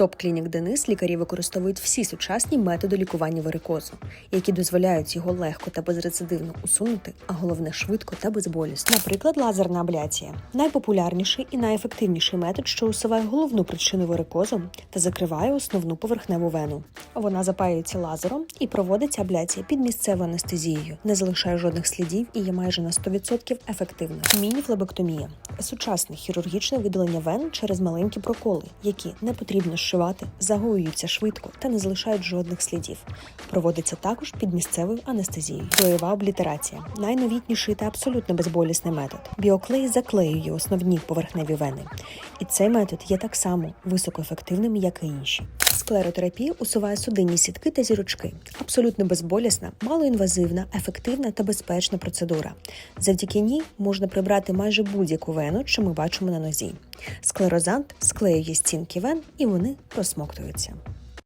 Топ Клінік Денис лікарі використовують всі сучасні методи лікування варикозу, які дозволяють його легко та безрецидивно усунути, а головне швидко та безболісно. Наприклад, лазерна абляція найпопулярніший і найефективніший метод, що усуває головну причину варикозу та закриває основну поверхневу вену. Вона запаюється лазером і проводиться абляція під місцевою анестезією, не залишає жодних слідів і є майже на 100% ефективною. Мініфлебектомія сучасне хірургічне видалення вен через маленькі проколи, які не потрібно зшивати, загоюються швидко та не залишають жодних слідів. Проводиться також під місцевою анестезією. Клеєва облітерація найновітніший та абсолютно безболісний метод. Біоклей заклеює основні поверхневі вени, і цей метод є так само високоефективним, як і інші. Склеротерапія усуває судинні сітки та зірочки. Абсолютно безболісна, малоінвазивна, ефективна та безпечна процедура. Завдяки ній можна прибрати майже будь-яку вену, що ми бачимо на нозі. Склерозант склеює стінки вен і вони просмоктуються.